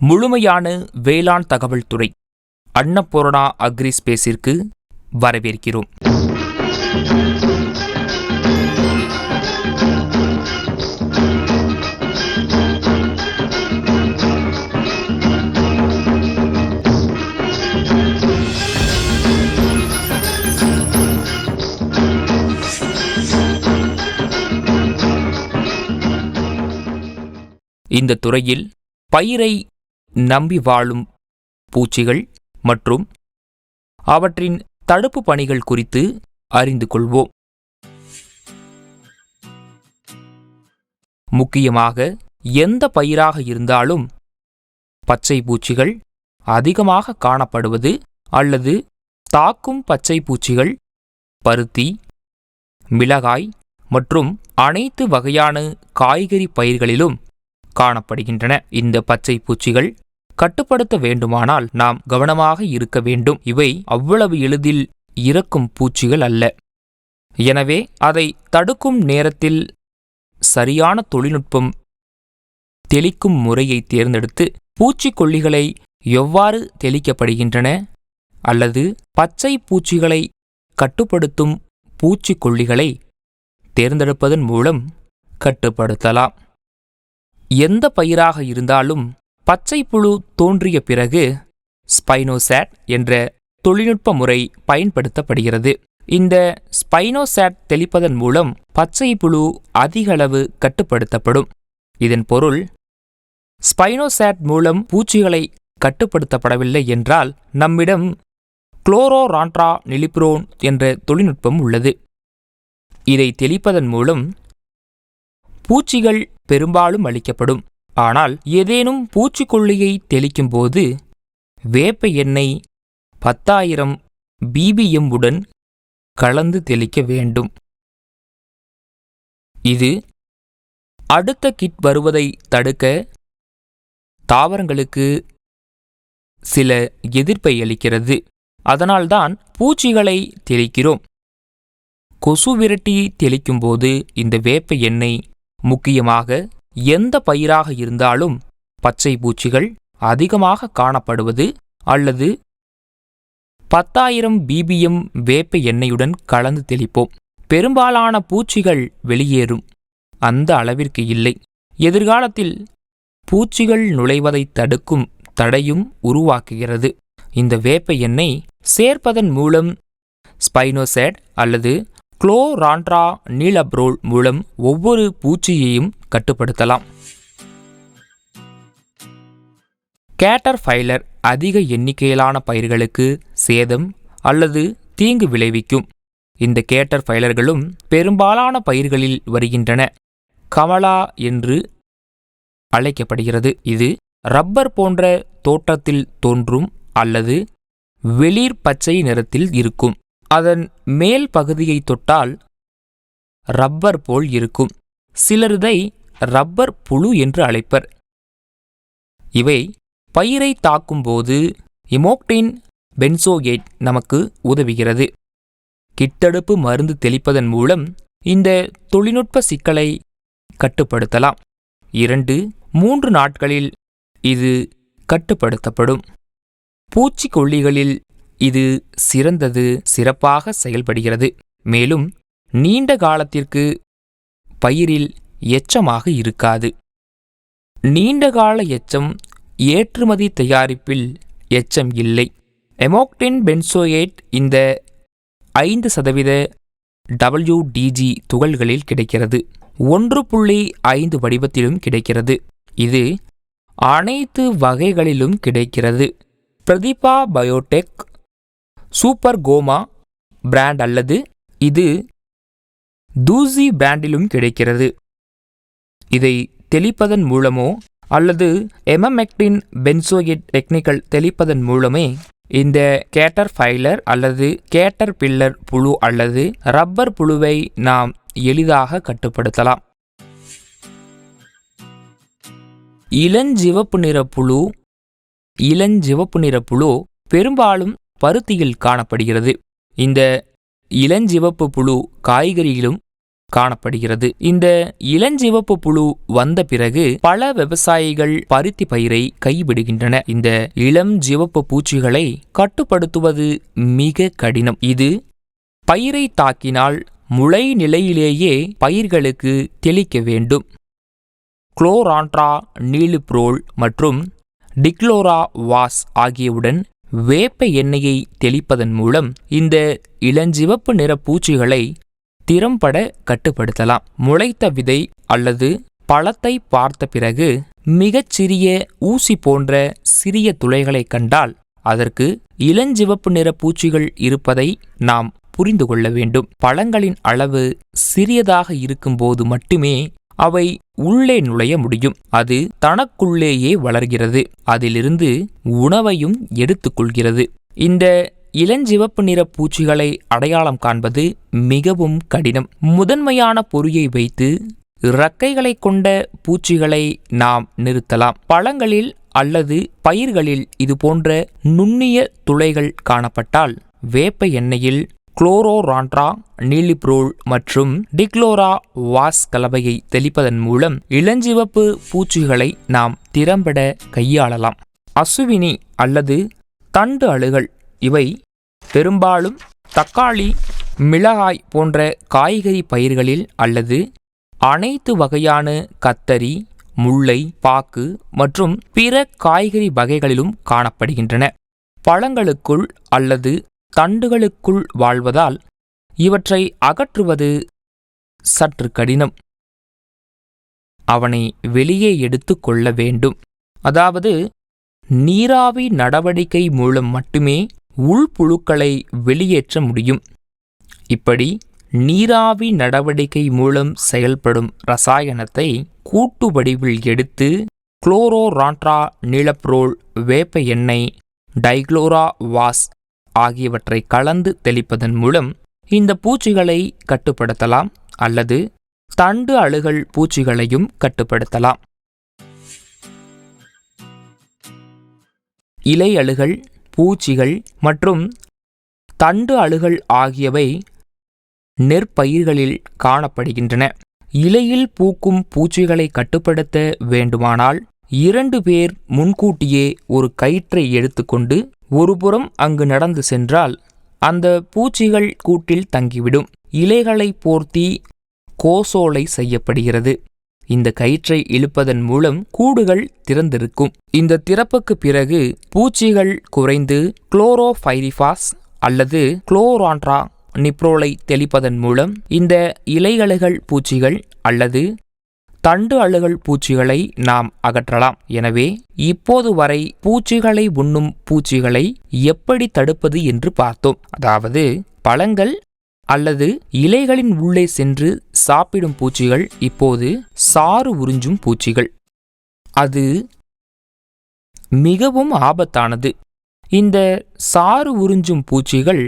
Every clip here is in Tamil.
முழுமையான வேளாண் தகவல் துறை அன்னபூர்ணா அக்ரி ஸ்பேஸிற்கு வரவேற்கிறோம். இந்த துறையில் பயிரை நம்பி வாழும் பூச்சிகள் மற்றும் அவற்றின் தடுப்பு பணிகள் குறித்து அறிந்து கொள்வோம். முக்கியமாக எந்த பயிராக இருந்தாலும் பச்சை பூச்சிகள் அதிகமாக காணப்படுவது அல்லது தாக்கும் பச்சை பூச்சிகள் பருத்தி மிளகாய் மற்றும் அனைத்து வகையான காய்கறி பயிர்களிலும் காணப்படுகின்றன. இந்த பச்சை பூச்சிகள் கட்டுப்படுத்த வேண்டுமானால் நாம் கவனமாக இருக்க வேண்டும். இவை அவ்வளவு எளிதில் இறக்கும் பூச்சிகள் அல்ல. எனவே அதை தடுக்கும் நேரத்தில் சரியான தொழில்நுட்பம் தெளிக்கும் முறையை தேர்ந்தெடுத்து பூச்சிக்கொல்லிகளை எவ்வாறு தெளிக்கப்படுகின்றன அல்லது பச்சை பூச்சிகளை கட்டுப்படுத்தும் பூச்சிக்கொல்லிகளை தேர்ந்தெடுப்பதன் மூலம் கட்டுப்படுத்தலாம். எந்த பயிராக இருந்தாலும் பச்சை புழு தோன்றிய பிறகு ஸ்பைனோசாட் என்ற தொழில்நுட்ப முறை பயன்படுத்தப்படுகிறது. இந்த ஸ்பைனோசாட் தெளிப்பதன் மூலம் பச்சை புழு அதிகளவு கட்டுப்படுத்தப்படும். இதன் பொருள் ஸ்பைனோசாட் மூலம் பூச்சிகளை கட்டுப்படுத்தப்படவில்லை என்றால் நம்மிடம் குளோரோரான்ட்ரா நிலிப்ரோன் என்ற தொழில்நுட்பம் உள்ளது. இதை தெளிப்பதன் மூலம் பூச்சிகள் பெரும்பாலும் அளிக்கப்படும் ஆனால் ஏதேனும் பூச்சிக்கொல்லியை தெளிக்கும்போது வேப்ப எண்ணெய் பத்தாயிரம் பிபிஎம் உடன் கலந்து தெளிக்க வேண்டும். இது அடுத்த கிட் வருவதை தடுக்க தாவரங்களுக்கு சில எதிர்ப்பை அளிக்கிறது. அதனால்தான் பூச்சிகளை தெளிக்கிறோம். கொசு விரட்டி தெளிக்கும்போது இந்த வேப்ப எண்ணெய் முக்கியமாக எந்த பயிராக இருந்தாலும் பச்சை பூச்சிகள் அதிகமாக காணப்படுவது அல்லது பத்தாயிரம் பிபிஎம் வேப்ப எண்ணெயுடன் கலந்து தெளிப்போம். பெரும்பாலான பூச்சிகள் வெளியேறும். அந்த அளவிற்கு இல்லை. எதிர்காலத்தில் பூச்சிகள் நுழைவதை தடுக்கும் தடையும் உருவாக்குகிறது. இந்த வேப்ப எண்ணெய் சேர்ப்பதன் மூலம் ஸ்பைனோசேட் அல்லது குளோரான்ட்ரா நீலப்ரோல் மூலம் ஒவ்வொரு பூச்சியையும் கட்டுப்படுத்தலாம். கேட்டர் ஃபைலர் அதிக எண்ணிக்கையிலான பயிர்களுக்கு சேதம் அல்லது தீங்கு விளைவிக்கும். இந்த கேட்டர் ஃபைலர்களும் பெரும்பாலான பயிர்களில் வருகின்றன. கமலா என்று அழைக்கப்படுகிறது. இது ரப்பர் போன்ற தோற்றத்தில் தோன்றும் அல்லது வெளிர் பச்சை நிறத்தில் இருக்கும். அதன் மேல் பகுதியை தொட்டால் ரப்பர் போல் இருக்கும். சிலர் இதை ரப்பர் புழு என்று அழைப்பர். இவை பயிரை தாக்கும்போது இமோக்டின் பென்சோகேட் நமக்கு உதவுகிறது. கிட்டடுப்பு மருந்து தெளிப்பதன் மூலம் இந்த தொழில்நுட்ப சிக்கலை கட்டுப்படுத்தலாம். இரண்டு மூன்று நாட்களில் இது கட்டுப்படுத்தப்படும். பூச்சிக்கொல்லிகளில் இது சிறந்தது சிறப்பாக செயல்படுகிறது. மேலும் நீண்ட காலத்திற்கு பயிரில் எச்சமாக இருக்காது. நீண்டகால எச்சம் ஏற்றுமதி தயாரிப்பில் எச்சம் இல்லை. எமோக்டின் பென்சோயேட் இந்த ஐந்து சதவீத டபிள்யூடிஜி துகள்களில் கிடைக்கிறது. ஒன்று புள்ளி ஐந்து வடிவத்திலும் கிடைக்கிறது. இது அனைத்து வகைகளிலும் கிடைக்கிறது. பிரதீபா பயோடெக் சூப்பர் கோமா பிராண்ட் அல்லது இது தூசி பிராண்டிலும் கிடைக்கிறது. இதை தெளிப்பதன் மூலமோ அல்லது எமமெக்டின் பென்சோயேட் டெக்னிக்கல் தெளிப்பதன் மூலமே இந்த கேட்டர் ஃபைலர் அல்லது கேட்டர் பில்லர் புழு அல்லது ரப்பர் புழுவை நாம் எளிதாக கட்டுப்படுத்தலாம். இளஞ்சிவப்பு நிற புழு இளஞ்சிவப்பு நிற புழு பெரும்பாலும் பருத்தியில் காணப்படுகிறது. இந்த இளஞ்சிவப்பு புழு காய்கறியிலும் காணப்படுகிறது. இந்த இளஞ்சிவப்பு புழு வந்த பிறகு பல விவசாயிகள் பருத்தி பயிரை கைவிடுகின்றன. இந்த இளம் சிவப்பு பூச்சிகளை கட்டுப்படுத்துவது மிக கடினம். இது பயிரை தாக்கினால் முளை நிலையிலேயே பயிர்களுக்கு தெளிக்க வேண்டும். குளோரான்ட்ரா நீலுப்ரோல் மற்றும் டிக்ளோரா வாஸ் ஆகியவுடன் வேப்ப எண்ணெயை தெளிப்பதன் மூலம் இந்த இளஞ்சிவப்பு நிற பூச்சிகளை திறம்பட கட்டுப்படுத்தலாம். முளைத்த விதை அல்லது பழத்தை பார்த்த பிறகு மிகச்சிறிய ஊசி போன்ற சிறிய துளைகளை கண்டால் அதற்கு இளஞ்சிவப்பு நிற பூச்சிகள் இருப்பதை நாம் புரிந்து கொள்ள வேண்டும். பழங்களின் அளவு சிறியதாக இருக்கும்போது மட்டுமே அவை உள்ளே நுழைய முடியும். அது தனக்குள்ளேயே வளர்கிறது. அதிலிருந்து உணவையும் எடுத்துக்கொள்கிறது. இந்த இளஞ்சிவப்பு நிற பூச்சிகளை அடையாளம் காண்பது மிகவும் கடினம். முதன்மையான பொறியை வைத்து இறக்கைகளை கொண்ட பூச்சிகளை நாம் நிறுத்தலாம். பழங்களில் அல்லது பயிர்களில் இது போன்ற நுண்ணிய துளைகள் காணப்பட்டால் வேப்ப எண்ணெயில் குளோரோரான்ட்ரா நீலிப்ரோல் மற்றும் டிக்ளோரா வாஸ் கலவையை தெளிப்பதன் மூலம் இளஞ்சிவப்பு பூச்சிகளை நாம் திறம்பட கையாளலாம். அசுவினி அல்லது தண்டு அழுகல் இவை பெரும்பாலும் தக்காளி மிளகாய் போன்ற காய்கறி பயிர்களில் அல்லது அனைத்து வகையான கத்தரி முல்லை பாக்கு மற்றும் பிற காய்கறி வகைகளிலும் காணப்படுகின்றன. பழங்களுக்குள் அல்லது தண்டுகளுக்குள் வாழ்வதால் இவற்றை அகற்றுவது சற்று கடினம். அவனை வெளியே எடுத்து கொள்ள வேண்டும். அதாவது நீராவி நடவடிக்கை மூலம் மட்டுமே உள்புழுக்களை வெளியேற்ற முடியும். இப்படி நீராவி நடவடிக்கை மூலம் செயல்படும் ரசாயனத்தை கூட்டு வடிவில் எடுத்து குளோரோரான்ட்ரா நீலப்ரோல் வேப்ப எண்ணெய் டைக்ளோரா வாஸ் ஆகியவற்றை கலந்து தெளிப்பதன் மூலம் இந்த பூச்சிகளை கட்டுப்படுத்தலாம் அல்லது தண்டு அழுகல் பூச்சிகளையும் கட்டுப்படுத்தலாம். இலை அழுகல் பூச்சிகள் மற்றும் தண்டு அழுகல் ஆகியவை நெற்பயிர்களில் காணப்படுகின்றன. இலையில் பூக்கும் பூச்சிகளை கட்டுப்படுத்த வேண்டுமானால் இரண்டு பேர் முன்கூட்டியே ஒரு கயிற்றை எடுத்துக்கொண்டு ஒருபுறம் அங்கு நடந்து சென்றால் அந்த பூச்சிகள் கூட்டில் தங்கிவிடும். இலைகளை போர்த்தி கோசோலை செய்யப்படுகிறது. இந்த கயிற்றை இழுப்பதன் மூலம் கூடுகள் திறந்திருக்கும். இந்த திறப்புக்கு பிறகு பூச்சிகள் குறைந்து குளோரோஃபைரிஃபாஸ் அல்லது குளோரான்ட்ரா நிப்ரோலை தெளிப்பதன் மூலம் இந்த இலைகளுகள் பூச்சிகள் அல்லது தண்டு அழுகல் பூச்சிகளை நாம் அகற்றலாம். எனவே இப்போது வரை பூச்சிகளை உண்ணும் பூச்சிகளை எப்படி தடுப்பது என்று பார்த்தோம். அதாவது பழங்கள் அல்லது இலைகளின் உள்ளே சென்று சாப்பிடும் பூச்சிகள் இப்போது சாறு உறிஞ்சும் பூச்சிகள். அது மிகவும் ஆபத்தானது. இந்த சாறு உறிஞ்சும் பூச்சிகள்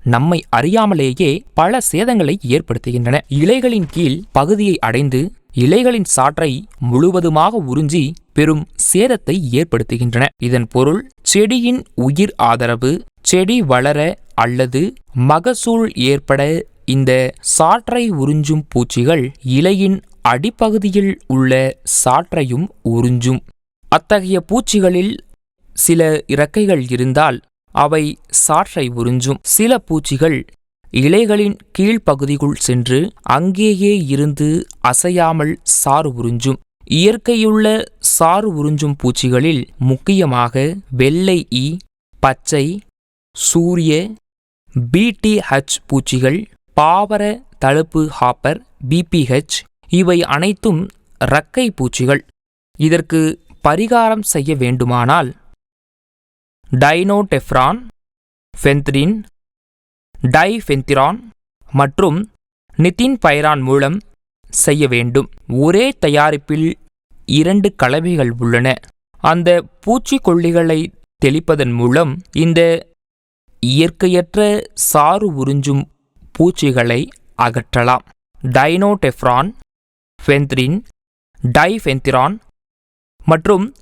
நம்மை அறியாமலேயே பல சேதங்களை ஏற்படுத்துகின்றன. இலைகளின் கீழ் பகுதியை அடைந்து இலைகளின் சாற்றை முழுவதுமாக உறிஞ்சி பெரும் சேதத்தை ஏற்படுத்துகின்றன. இதன் பொருள் செடியின் உயிர் ஆதரவு செடி வளர அல்லது மகசூல் ஏற்பட இந்த சாற்றை உறிஞ்சும் பூச்சிகள் இலையின் அடிப்பகுதியில் உள்ள சாற்றையும் உறிஞ்சும். அத்தகைய பூச்சிகளில் சில இறக்கைகள் இருந்தால் அவை சாற்றை உறிஞ்சும். சில பூச்சிகள் இலைகளின் கீழ்ப்பகுதிக்குள் சென்று அங்கேயே இருந்து அசையாமல் சாறு உறிஞ்சும். இயற்கையுள்ள சாறு உறிஞ்சும் பூச்சிகளில் முக்கியமாக வெள்ளை ஈ பச்சை சூரிய பிடிஹெச் பூச்சிகள் பாவர தழுப்பு ஹாப்பர் பிபிஹெச் இவை அனைத்தும் இரக்கை பூச்சிகள். இதற்கு பரிகாரம் செய்ய வேண்டுமானால் டைனோடெஃப்ரான் ஃபென்த்ரின் டைஃபென்திரான் மற்றும் நிதின் பைரான் மூலம் செய்ய வேண்டும். ஒரே தயாரிப்பில் இரண்டு கலவைகள் உள்ளன. அந்த பூச்சிக்கொல்லிகளை தெளிப்பதன் மூலம் இந்த இயற்கையற்ற சாறு உறிஞ்சும் பூச்சிகளை அகற்றலாம். டைனோடெஃப்ரான் ஃபென்த்ரின் டைஃபென்திரான் மற்றும்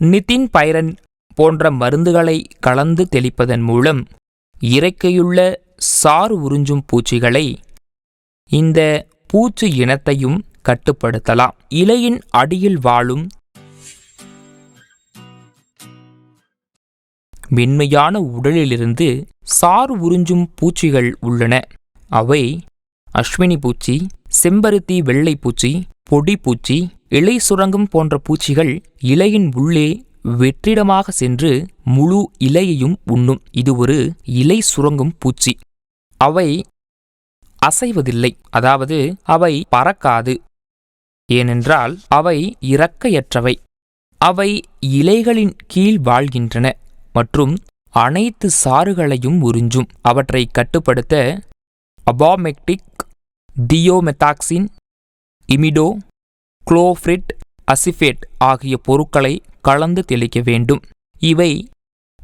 நிதின் பைரன் போன்ற மருந்துகளை கலந்து தெளிப்பதன் மூலம் இறக்கையுள்ள சாறு உறிஞ்சும் பூச்சிகளை இந்த பூச்சி இனத்தையும் கட்டுப்படுத்தலாம். இலையின் அடியில் வாழும் மென்மையான உடலிலிருந்து சாறு உறிஞ்சும் பூச்சிகள் உள்ளன. அவை அஸ்வினி பூச்சி செம்பருத்தி வெள்ளை பூச்சி பொடி பூச்சி இலை சுரங்கம் போன்ற பூச்சிகள் இலையின் உள்ளே வெற்றிடமாக சென்று முழு இலையையும் உண்ணும். இது ஒரு இலை சுரங்கும் பூச்சி. அவை அசைவதில்லை. அதாவது அவை பறக்காது. ஏனென்றால் அவை இறக்கையற்றவை. அவை இலைகளின் கீழ் வாழ்கின்றன மற்றும் அனைத்து சாறுகளையும் உறிஞ்சும். அவற்றை கட்டுப்படுத்த அபாமெக்டிக் தியோமெத்தாக்சின் இமிடோ குளோஃப்ரிட் அசிஃபேட் ஆகிய பொருட்களை கலந்து தெளிக்க வேண்டும். இவை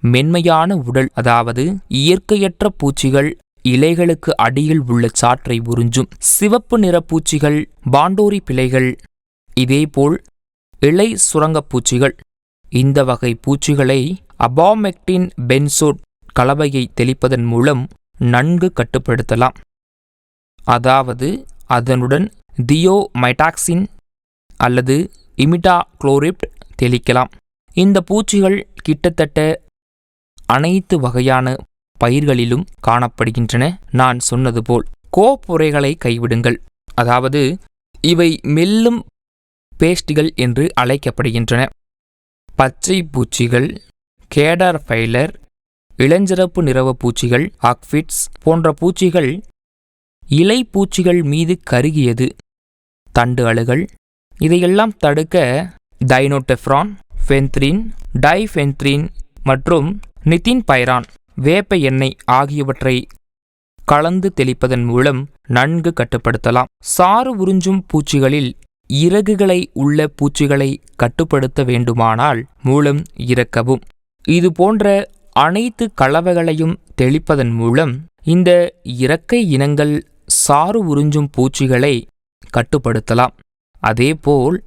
மென்மையான உடல் அதாவது இயற்கையற்ற பூச்சிகள் இலைகளுக்கு அடியில் உள்ள சாற்றை உறிஞ்சும். சிவப்பு நிற பூச்சிகள் பாண்டோரி பிழைகள் இதேபோல் இலை சுரங்கப் பூச்சிகள். இந்த வகை பூச்சிகளை அபாமெக்டின் பென்சோட் கலவையை தெளிப்பதன் மூலம் நன்கு கட்டுப்படுத்தலாம். அதாவது அதனுடன் தியோமைடாக்சின் அல்லது இமிடா குளோரிப்ட் தெளிக்கலாம். இந்த பூச்சிகள் கிட்டத்தட்ட அனைத்து வகையான பயிர்களிலும் காணப்படுகின்றன. நான் சொன்னது போல் கோப்புரைகளை கைவிடுங்கள். அதாவது இவை மெல்லும் பேஸ்டிகள் என்று அழைக்கப்படுகின்றன. பச்சை பூச்சிகள் கேடார் ஃபைலர் இளஞ்சிறப்பு நிறவ பூச்சிகள் ஆக்ஃபிட்ஸ் போன்ற பூச்சிகள் இலை பூச்சிகள் மீது கருகியது. தண்டு அழுகல் இதையெல்லாம் தடுக்க டைனோடெஃப்ரான் ஃபென்த்ரின் டைஃபென்த்ரின் மற்றும் நிதின் பைரான் வேப்ப எண்ணெய் ஆகியவற்றை கலந்து தெளிப்பதன் மூலம் நன்கு கட்டுப்படுத்தலாம். சாறு உறிஞ்சும் பூச்சிகளில் இறகுகளை உள்ள பூச்சிகளை கட்டுப்படுத்த வேண்டுமானால் மூலம் இறக்கவும். இது போன்ற அனைத்து கலவைகளையும் தெளிப்பதன் மூலம் இந்த இறக்கை இனங்கள் சாறு உறிஞ்சும் பூச்சிகளை கட்டுப்படுத்தலாம். அதேபோல்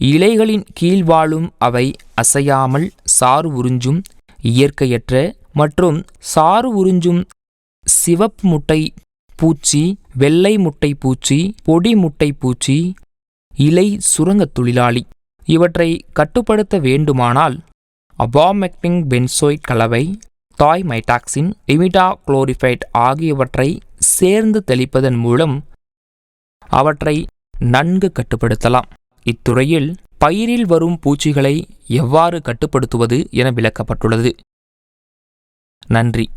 இலைகளின் கீழ் வாழும் அவை அசையாமல் சாறு உறிஞ்சும் இயற்கையற்ற மற்றும் சாறு உறிஞ்சும் சிவப்பு முட்டை பூச்சி வெள்ளை முட்டை பூச்சி பொடி முட்டை பூச்சி இலை சுரங்கத் தொழிலாளி. இவற்றை கட்டுப்படுத்த வேண்டுமானால் அபாமெக்டிங் பென்சோய்ட் கலவை தாய் மைட்டாக்சின் இமிடா குளோரிஃபைட் ஆகியவற்றை சேர்ந்து தெளிப்பதன் மூலம் அவற்றை நன்கு கட்டுப்படுத்தலாம். இத்துறையில் பயிரில் வரும் பூச்சிகளை எவ்வாறு கட்டுப்படுத்துவது என விளக்கப்பட்டுள்ளது. நன்றி.